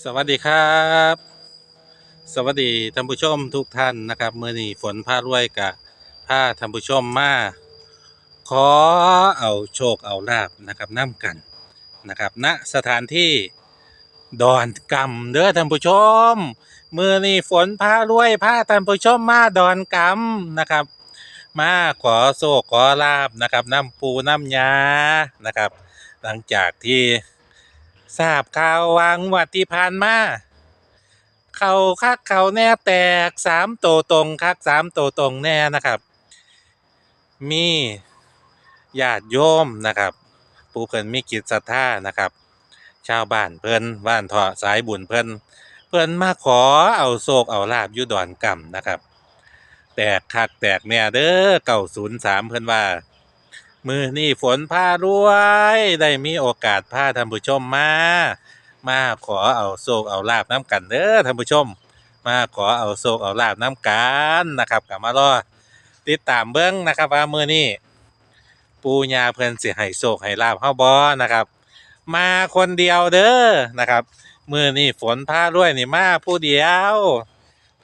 สวัสดีครับ สวัสดีท่านผู้ชมทุกท่านนะครับเมื่อนี้ฝนพารวยกับพาท่านผู้ชมมาขอเอาโชคเอาลาบนะครับน้ำกันนะครับณสถานที่ดอนกำเด้อท่านผู้ชมมื่อนี้ฝนพารวยพาท่านผู้ชมมาดอนกำนะครับ มาขอโชคขอลาบนะครับน้ำปูน้ำยานะครับ หลังจากที่ ทราบข่าววางวัดที่ผ่านมาเขาคักเขาแน่แตกสามโตตรงคักสามโตตรงแน่นะครับ มีญาติโยมนะครับผู้เพิ่นมีกิจศรัทธานะครับ ชาวบ้านเพิ่นบ้านเถาะสายบุญเพิ่นเพิ่นมาขอเอาโศกเอาลาบยู่ดอนกำนะครับ แตกคักแตกแน่เด้อเก่าศูนย์สามเพิ่นว่า มือนี่ฝนพารวย ได้มีโอกาสพาท่านผู้ชมมา มาขอเอาโศกเอาลาบน้ำกันเด้อท่านผู้ชม มาขอเอาโศกเอาลาบน้ำกันนะครับกลับมารอติดตามเบิ้งนะครับว่ามือนี้ปูญาเพิ่นสิให้โศกให้ลาบเฮาบ่นะครับ มาคนเดียวเด้อนะครับ มือนี้ฝนพารวยนี่มาผู้เดียว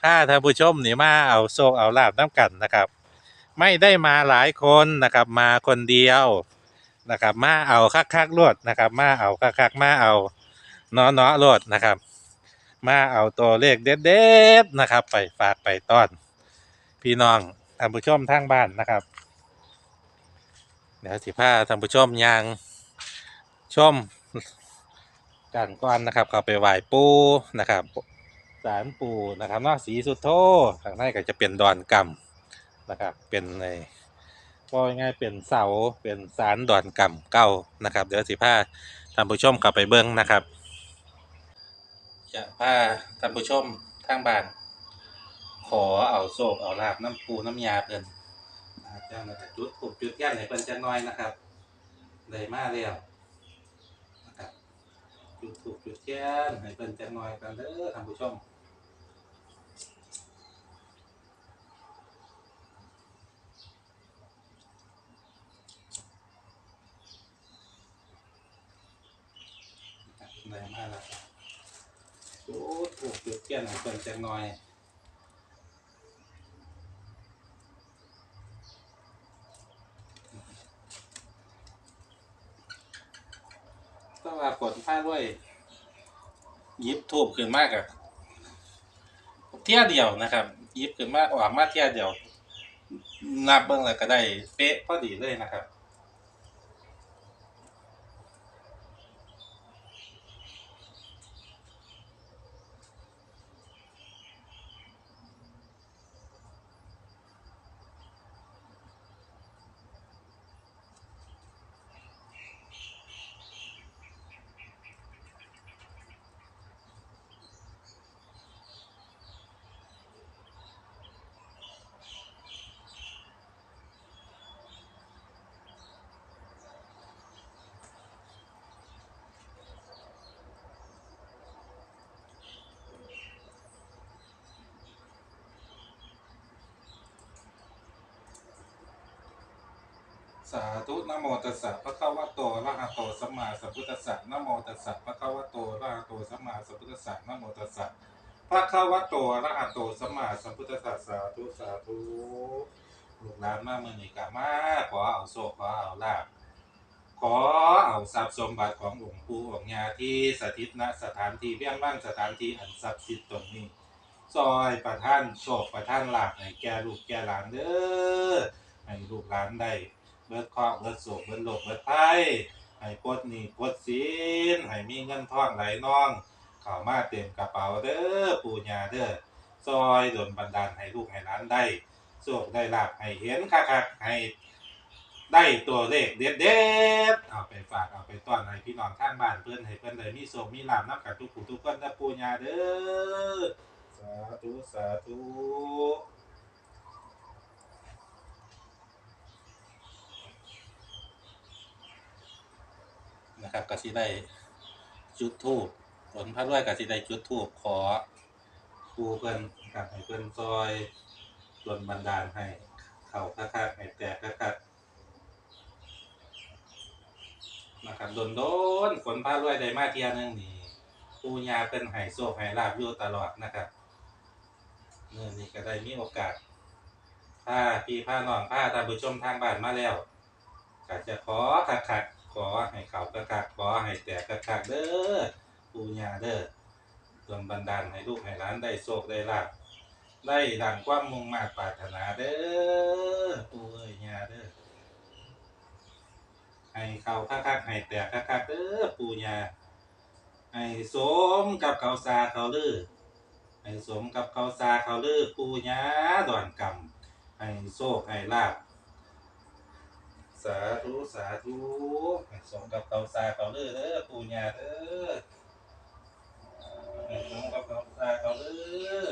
พาท่านผู้ชมนี่มาเอาโศกเอาลาบน้ำกันนะครับ ไม่ได้มาหลายคนนะครับ มาคนเดียวนะครับ มาเอาคักๆรวดนะครับ มาเอาคักๆมาเอาเนาะเนาะรวดนะครับ มาเอาตัวเลขเด็ดๆนะครับ ไปฝากไปต้อน พี่น้องท่านผู้ชมทางบ้านนะครับ เดี๋ยวสิพาท่านผู้ชมยางชมกันก่อนนะครับเข้าไปไหว้ปูนะครับศาลปูนะครับเนอกสีสุดโททางในก็จะเป็นดอนกำ นะครับ เป็นในว่าง่ายเป็นเสาเป็นสารดอนกำเก่านะครับ เดี๋ยวสิพาท่านผู้ชมกลับไปเบิ้งนะครับ จะพาท่านผู้ชมทางบ้านขอเอาโศกเอาลาบน้ำปูน้ำยาเพิ่นนะครับเจ้ามาจุดถูกจุดแก้นให้เพิ่นจักหน้อยนะครับได้มาแล้วนะครับจุดถูกจุดแก้นให้เพิ่นจักหน้อยกันเด้อท่านผู้ชม ได้มาแล้วจุดถูก จุดแก้นให้เพิ่นจักหน้อยก็ว่าฝนฟ้าด้วยยิบทูบขึ้นมากอะเที่ยเดียวนะครับ ยิบขึ้นมากออกมาเที่ยเดียวนับเบิ่งเลยก็ได้เป๊ะพอดีเลยนะครับ สาธุนะโมตัสสะพระคะวะโตระหะโตสัมมาสัมพุทธัสสะนะโมตัสสะพระคะวะโตระหะโตสัมมาสัมพุทธัสสะนะโมตัสสะพระคะวะโตระหะโตสัมมาสัมพุทธัสสะสาธุสาธุลูกหลานมาเมื่อนี้กะมาขอเอาโศกขอเอาลาภขอเอาทรัพย์สมบัติของหลวงปู่องค์ญาที่สถิตณสถานที่เบี้ยงบ้านสถานที่อันศักดิ์สิทธิ์ตรงนี้ซอยประท่านโชคประท่านหลาภให้แก่ลูกแก่หลานเด้อให้ลูกหลานได้ เบิดคราะห์เบิดโศกเบิดโลกเบิดภัยให้ปลดหนี้ปลดสินให้มีเงินทองไหลน่องเข้ามาเต็มกระเป๋าเด้อปู่ย่าเด้อซอยดลบันดาลให้ลูกให้หลานได้โชคได้ลาภให้เห็นคักๆให้ได้ตัวเลขเด็ดๆเอาไปฝากเอาไปต้อนให้พี่น้องข้างบ้านเพื่อนให้เพื่อนได้มีโชคมีลาภนับกันทุกผู้ทุกคนนะปู่ย่าเด้อสาธุสาธุ นะครับก็สิได้จุดทูบผลพระด้วยก็สิได้จุดทูบขอครูเพิ่นนะครับให้เพิ่นซอยดลบันดาลให้เข่าคักๆให้แตกคักๆนะครับโดนโดนๆฝนพระด้วยได้มาเที่ยหนึงนี่ปูญาเป็นให้โชคให้ลาบอยู่ตลอดนะครับเมื่อนี้ก็ได้มีโอกาสพาพี่พาน้องพาท่านผู้ชมทางบ้านมาแล้วก็จะขอคักๆข อให้เขาคักขอให้แตกคักเด้อปูญาเด้อดลบันดาลให้ลูกให้หลานได้โชคได้ลาบได้ดังความมุ่งมา่ปรารถนาเด้อปูเอ้ยญาเด้อให้เขาคักให้แตกคักเด้อปู่ย่าให้สมกับเขาซาเขาลือให้สมกับเขาซาเขาลือปู่ย่าดอนกำให้โชคให้ลาบ สาธุสาธุสมกับเขาซาเขาลือเด้อปู่ย่าเด้อสมกับเขาซาเขาลือ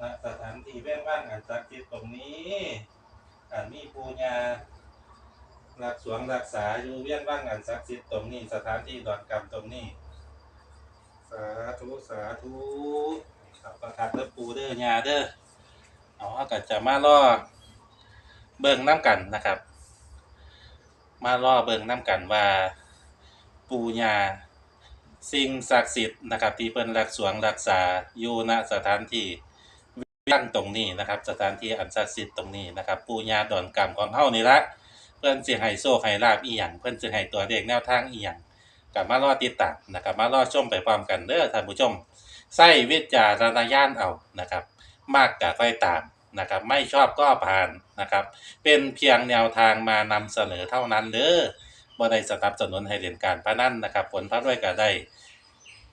ณสถานที่แว่งว่างอันศักดิ์สิทธิ์ตรงนี้อันมีปู่ย่ารักสวงรักษาอยู่เวียนว่างอันศักดิ์สิทธิ์ตรงนี้ สถานที่ดอนกรรมตรงนี้ สาธุสาธุขับประคัดเด้อปูเด้อยาเด้อเอาเฮาก็จะมาล่อเบิ่งน้ำกันนะครับ มาล่อเบิงน้ำกันว่า ปูญาสิ่งศักดิ์สิทธิ์นะครับ ที่เพิ่นรักสวงรักษาอยู่ณสถานที่ตั้งตรงนี้นะครับ สถานที่อันศักดิ์สิทธิ์ตรงนี้นะครับ ปูญาดอนกรรมของเฮานี่ละเพื่อนสิให้โชคให้ลาบอีหยังเพื่อนสิให้ตัวเลขแนวทางอีหยังกลับมารอติดตามนะครับ มารอชมไปพร้อมกันเด้อท่านผู้ชมใส่วิจารณญาณเอานะครับ มากกะค่อยตาม นะครับไม่ชอบก็ผ่านนะครับ เป็นเพียงแนวทางมานำเสนอเท่านั้นเด้อบ่ได้สนับสนุนให้เรียนการพนันนะครับ ผลพระด้วยก็ได้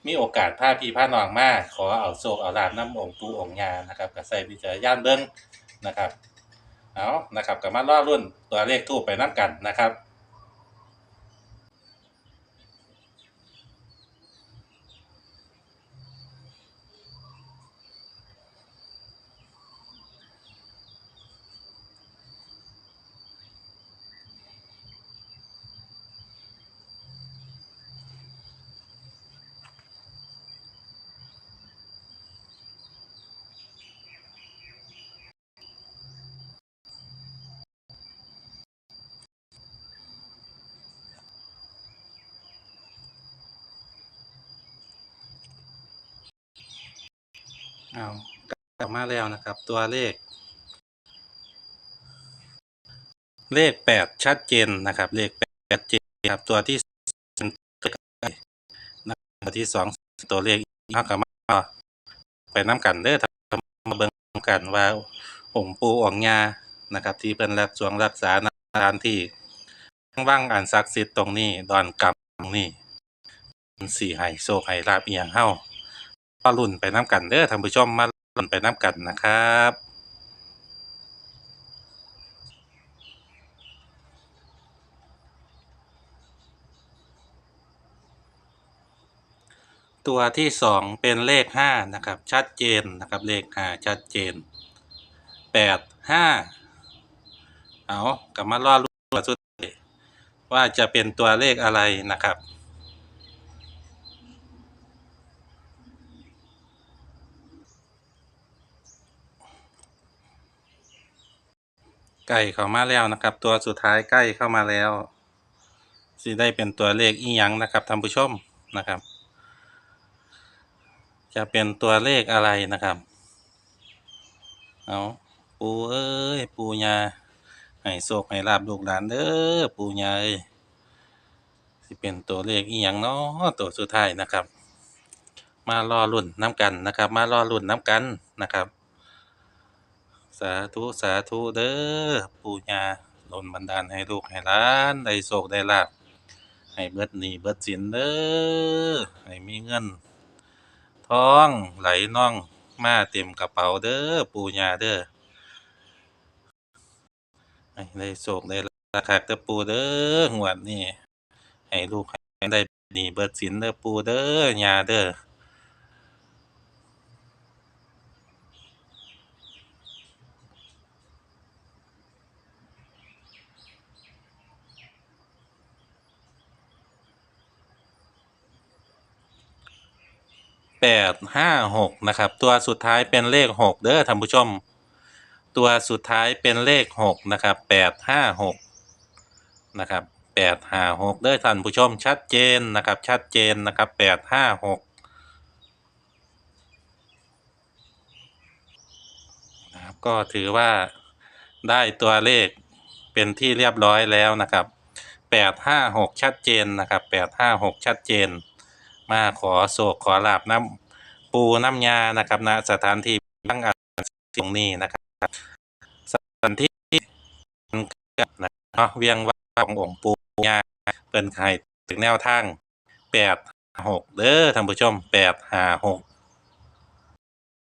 มีโอกาสพาพี่พานองมากขอเอาโชคเอาลามน้ำองค์ปูองค์ยานะครับก็ใส่พิจารย่านเบิ้งนะครับเอานะครับกับมาล่อรุ่นตัวเลขทูบไปน้ำกันนะครับ เอากลับมาแล้วนะครับ ตัวเลข เลขแปดชัดเจนนะครับ เลขแปดเจนครับตัวที่นะครับตัวที่สองตัวเลขเอากลับมาไปน้ำกันเด้อทำมาเบิ่งกันว่าองค์ปู่องค์ยานะครับ ที่เป็นรักสวงรักษาสถานที่ว่างอันศักดิ์สิทธิ์ตรงนี้ ดอนกำตรงนี้สี่ให้โชคให้ลาบเอียงเฮา มาลุ่นไปน้ำกันเด้อท่านผู้ชมมาลุ่นไปน้ำกันนะครับตัวที่สองเป็นเลขห้านะครับ ชัดเจนนะครับเลขห้าชัดเจนแปดห้าเอากลับมาล่อลุ้นสุดว่าจะเป็นตัวเลขอะไรนะครับ ใกล้เข้ามาแล้วนะครับ ตัวสุดท้ายใกล้เข้ามาแล้วสิได้เป็นตัวเลขอีหยังนะครับท่านผู้ชมนะครับ จะเป็นตัวเลขอะไรนะครับเอาปูเอ้ยปูยาให้โชคให้ลาบลูกหลานเด้อปูยาเอ้ยสิเป็นตัวเลขอีหยังเนาะตัวสุดท้ายนะครับ มารอรุ่นน้ำกันนะครับ มารอรุ่นน้ำกันนะครับ สาธุ สาธุ เด้อปู่ย่าดลบันดาลให้ลูกให้หลานได้โชคได้ลาภให้เบิดหนี้เบิดสินเด้อให้มีเงินทองไหลน่องมาเต็มกระเป๋าเด้อปู่ย่าเด้อให้ได้โชคได้ลาภคักเด้อปู่เด้องวดนี้ให้ลูกให้ได้หนี้เบิดสินเด้อปู่เด้อย่าเด้อ แปดห้าหกนะครับ ตัวสุดท้ายเป็นเลขหกเด้อท่านผู้ชม ตัวสุดท้ายเป็นเลขหกนะครับแปดห้าหกนะครับแปดห้าหกเด้อท่านผู้ชมชัดเจนนะครับ ชัดเจนนะครับแปดห้าหกนะครับก็ถือว่าได้ตัวเลขเป็นที่เรียบร้อยแล้วนะครับแปดห้าหกชัดเจนนะครับแปดห้าหกชัดเจน มาขอโศกขอลาบน้ำปูน้ำยานะครับณสถานที่ตั้งอาตรงนี้นะครับสถานที่นะเนาะเวียงวัดขององค์ปูยาเป็นไข่ถึงแนวทางแปดหกเด้อท่านผู้ชมแปดห้าหก